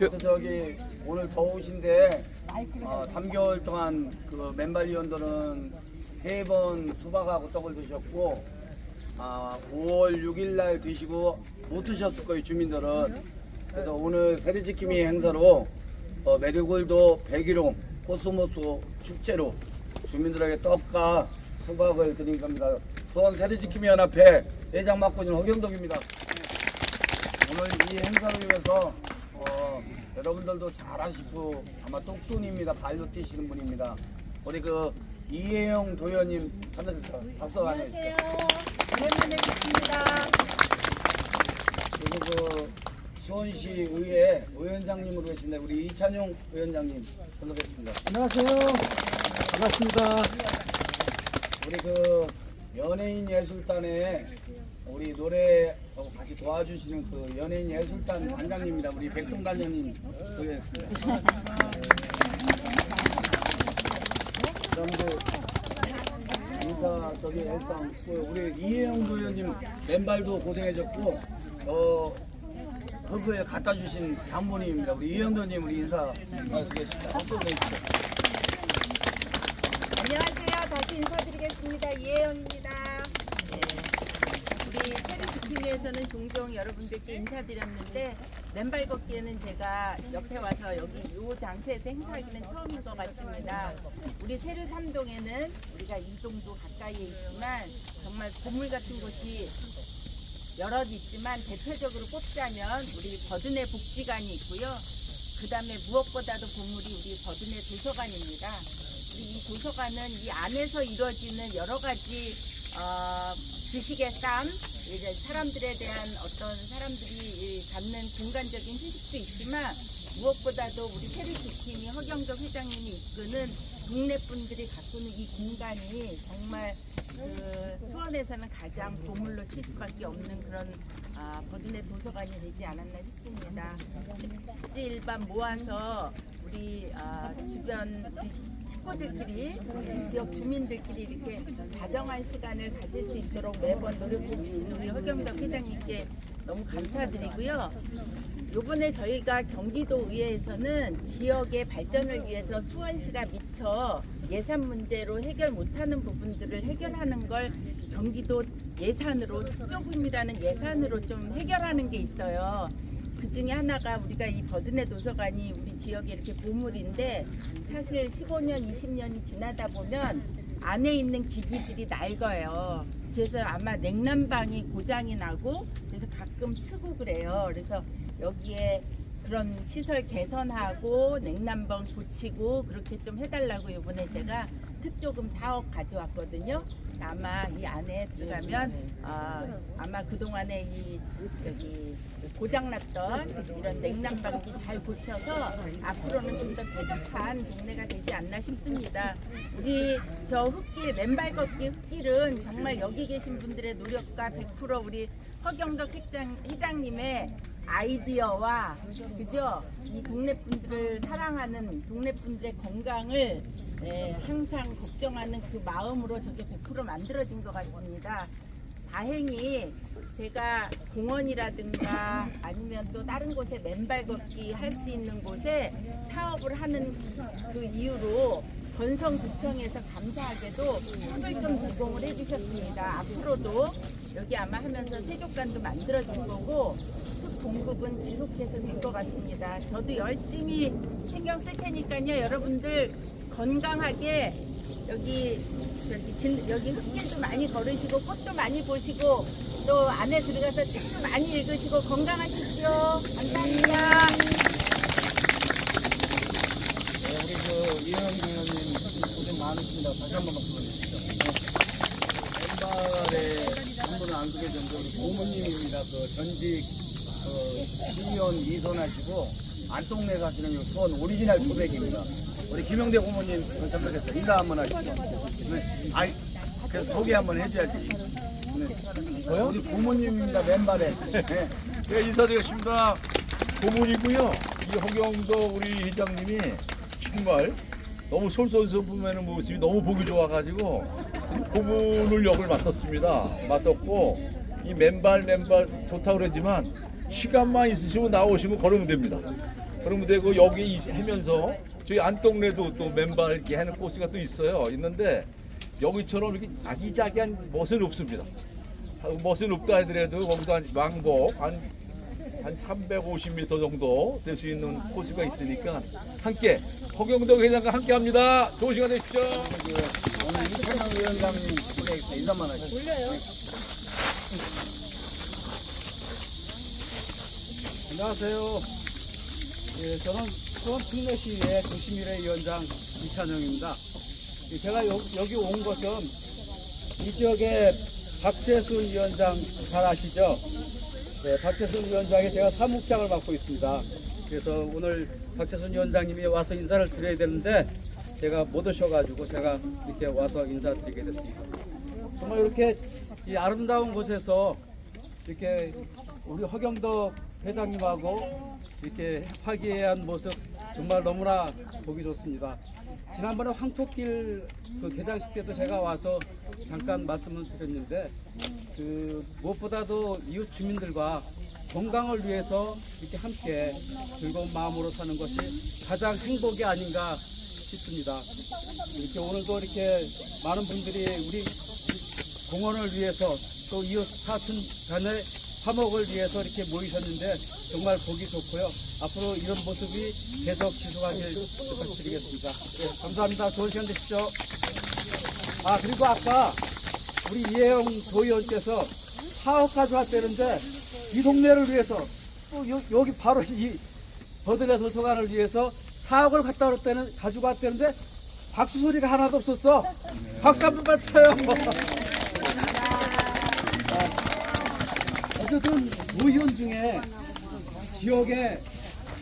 그래서 저기 오늘 더우신데 어, 3개월 동안 그 맨발 위원들은 세 번 수박하고 떡을 드셨고 아, 5월 6일 날 드시고 못 드셨을 거예요 주민들은. 그래서 오늘 세리지킴이 행사로 어, 메리골도 101호 코스모스 축제로 주민들에게 떡과 수박을 드린 겁니다. 수원 세리지킴이 연합회 회장 맡고 있는 허경덕입니다. 오늘 이 행사를 위해서 어, 여러분들도 잘 아시고 아마 똑순입니다. 발로 뛰시는 분입니다. 우리 그 이혜영 도현님 참석해서 박수 한번 해주세요. 오랜만에 뵙습니다. 그리고 그 수원시 의회 위원장님으로 계십니다. 우리 이찬용 위원장님 참석했습니다. 안녕하세요. 반갑습니다. 우리 그 연예인 예술단에 우리 노래 어, 같이 도와주시는 그 연예인 예술단 단장님입니다. 우리 백동 단장님 소개했습니다. 여러분들 인사 저기 일상 그 우리 이혜영 도현님 맨발도 고생해줬고 어 흑구에 갖다 주신 장모님입니다. 우리 이혜영 도현님 우리 인사 말씀해주시죠. 안녕하세요. 다시 인사드리겠습니다. 이혜영입니다. 네. 우리 세르스팀에서는 종종 여러분들께 인사드렸는데 맨발 걷기에는 제가 옆에 와서 여기 요 장소에서 행사하기는 처음인 것 같습니다. 우리 세르 삼동에는 우리가 이동도 가까이에 있지만 정말 보물 같은 곳이 여럿 있지만 대표적으로 꼽자면 우리 버드네 복지관이 있고요. 그 다음에 무엇보다도 보물이 우리 버드네 도서관입니다. 이 도서관은 이 안에서 이루어지는 여러 가지 어, 지식의 쌈, 이제 사람들에 대한 어떤 사람들이 이 갖는 공간적인 휴식도 있지만 무엇보다도 우리 세리지킴이 허경적 회장님이 이끄는 동네 분들이 가꾸는 이 공간이 정말 그 수원에서는 가장 보물로 칠 수밖에 없는 그런 아, 버드네 도서관이 되지 않았나 싶습니다. 일반 모아서 우리 아, 주변 우리 식구들끼리 지역 주민들끼리 이렇게 다정한 시간을 가질 수 있도록 매번 노력해 주시는 우리 허경덕 회장님께 너무 감사드리고요. 요번에 저희가 경기도 의회에서는 지역의 발전을 위해서 수원시가 미처 예산 문제로 해결 못하는 부분들을 해결하는 걸 경기도 예산으로 특조금이라는 예산으로 좀 해결하는 게 있어요. 그 중에 하나가 우리가 이 버드네 도서관이 우리 지역의 이렇게 보물인데 사실 15년, 20년이 지나다 보면 안에 있는 기기들이 낡아요. 그래서 아마 냉난방이 고장이 나고 그래서 가끔 쓰고 그래요. 그래서 여기에 그런 시설 개선하고 냉난방 고치고 그렇게 좀 해달라고 이번에 제가 특조금 4억 가져왔거든요. 아마 이 안에 들어가면 어, 아마 그 동안에 이 여기 고장났던 이런 냉난방기 잘 고쳐서 앞으로는 좀 더 쾌적한 동네가 되지 않나 싶습니다. 우리 저 흙길 맨발 걷기 흙길은 정말 여기 계신 분들의 노력과 100% 우리 허경덕 회장, 회장님의 아이디어와 그죠 이 동네 분들을 사랑하는 동네 분들의 건강을 예, 항상 걱정하는 그 마음으로 저게 100% 만들어진 것 같습니다. 다행히 제가 공원이라든가 아니면 또 다른 곳에 맨발 걷기 할 수 있는 곳에 사업을 하는 그 이유로 건성구청에서 감사하게도 흙을 제공을 해주셨습니다. 앞으로도 여기 아마 하면서 세족관도 만들어질 거고 흙 공급은 지속해서 될 것 같습니다. 저도 열심히 신경 쓸 테니까요. 여러분들 건강하게 여기 저기 진, 여기 흙길도 많이 걸으시고 꽃도 많이 보시고 또 안에 들어가서 책도 많이 읽으시고 건강하십시오. 감사합니다. 네, 우리 그 고생 많으십니다. 다시 한번 말씀해주시죠. 맨발에 한 분은 안 전도 우리 고모님입니다. 그 전직 그 시의원 이선하시고 안동네 사시는 요 수원 오리지널 소백입니다. 우리 김영대 고모님 참석했어요. 인사 한번 하시죠. 네. 아이, 그래서 소개 한번 해줘야지. 네. 저요? 우리 고모님입니다. 맨발에. 네. 네, 인사드리겠습니다. 고문이고요. 이 허경도 우리 회장님이 정말 너무 솔솔솔 보면은 모습이 너무 보기 좋아가지고 고문을 역을 맡았습니다. 맡았고 이 맨발 맨발 좋다고 그러지만 시간만 있으시면 나오시면 걸으면 됩니다. 그러면 되고 여기 이- 하면서 저희 안동네도 또 맨발 이렇게 하는 코스가 또 있어요. 있는데 여기처럼 이렇게 아기자기한 멋은 없습니다. 아, 멋은 없다 하더라도 거기서 한 왕복 한, 한 350m 정도 될 수 있는 코스가 있으니까 함께 허경덕 회장과 함께 합니다. 좋은 시간 되십시오. 그 오늘 이찬영 위원장님 부탁드리겠습니다. 인사만 하시죠. 안녕하세요. 예, 저는 수원 특례시의 도시미래 위원장 이찬영입니다. 예, 제가 여, 여기 온 것은 이 지역의 박재순 위원장 잘 아시죠? 네, 박재순 위원장이 제가 사무장을 맡고 있습니다. 그래서 오늘 박재순 위원장님이 와서 인사를 드려야 되는데 제가 못 오셔가지고 제가 이렇게 와서 인사드리게 됐습니다. 정말 이렇게 이 아름다운 곳에서 이렇게 우리 허경덕 회장님하고 이렇게 화기애애한 모습 정말 너무나 보기 좋습니다. 지난번에 황토길 그 개장식 때도 제가 와서 잠깐 말씀을 드렸는데 그 무엇보다도 이웃 주민들과 건강을 위해서 이렇게 함께 즐거운 마음으로 사는 것이 가장 행복이 아닌가 싶습니다. 이렇게 오늘도 이렇게 많은 분들이 우리 공원을 위해서 또 이웃 사촌 간의 화목을 위해서 이렇게 모이셨는데 정말 보기 좋고요. 앞으로 이런 모습이 계속 지속하길 부탁드리겠습니다. 네, 감사합니다. 좋은 시간 되십시오. 아 그리고 아까 우리 이혜영 도의원께서 사업 가져왔다는데 이 동네를 위해서 또 여, 여기 바로 이 버들레 도서관을 위해서 사업을 갖다 올 때는 가지고 왔다는데 박수 소리가 하나도 없었어. 박수 한번 빨리 쳐요. 어쨌든 의원 중에 지역에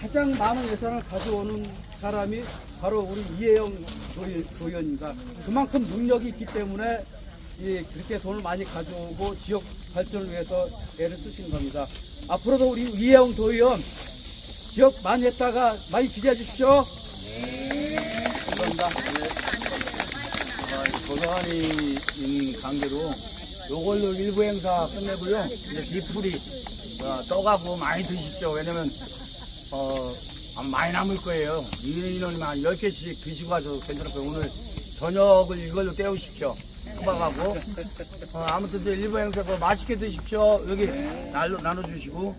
가장 많은 예산을 가져오는 사람이 바로 우리 이혜영 도의- 도의원입니다. 그만큼 능력이 있기 때문에 이 그렇게 돈을 많이 가져오고 지역 발전을 위해서 애를 쓰시는 겁니다. 앞으로도 우리 이혜영 도의원 지역 많이 했다가 많이 지지해 주십시오. 감사합니다. 네. 아, 도서관이 있는 관계로 요걸로 일부 행사 끝내고요. 이제 뒤풀이 어, 떠가고 많이 드십시오. 왜냐면 어, 많이 남을 거예요. 이런 인원이면 한 10개씩 드시고 가도 괜찮을 거예요. 오늘 저녁을 이걸로 때우십시오. 수박하고. 어, 아무튼 일부 행사 거 맛있게 드십시오. 여기 날로 나눠주시고.